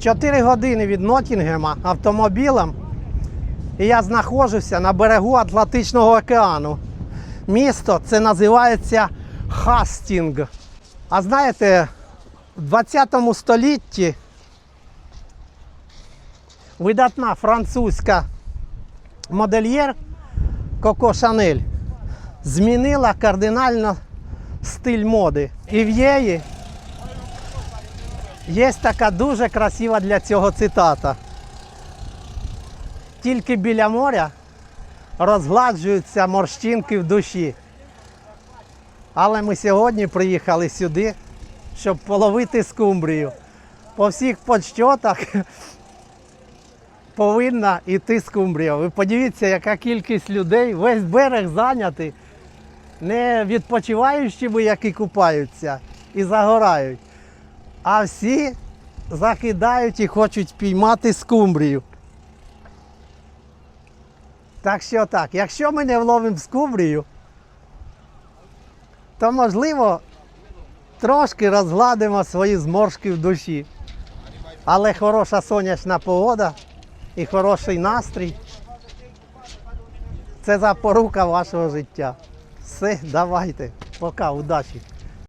4 години від Нотінгема автомобілем. І я знаходжуся на берегу Атлантичного океану. Місто це називається Хастінг. А знаєте, в 20 столітті видатна французька модельєр Коко Шанель змінила кардинально стиль моди. І в її є така дуже красива для цього цитата. Тільки біля моря розгладжуються морщинки в душі. Але ми сьогодні приїхали сюди, щоб половити скумбрію. По всіх подсчетах повинна йти скумбрія. Ви подивіться, яка кількість людей, весь берег зайнятий, не відпочиваючими, які купаються і загорають, а всі закидають і хочуть піймати скумбрію. Так що так, якщо ми не вловимо скумбрію, то можливо трошки розгладимо свої зморшки в душі. Але хороша сонячна погода і хороший настрій це запорука вашого життя. Все, давайте. Пока, удачі.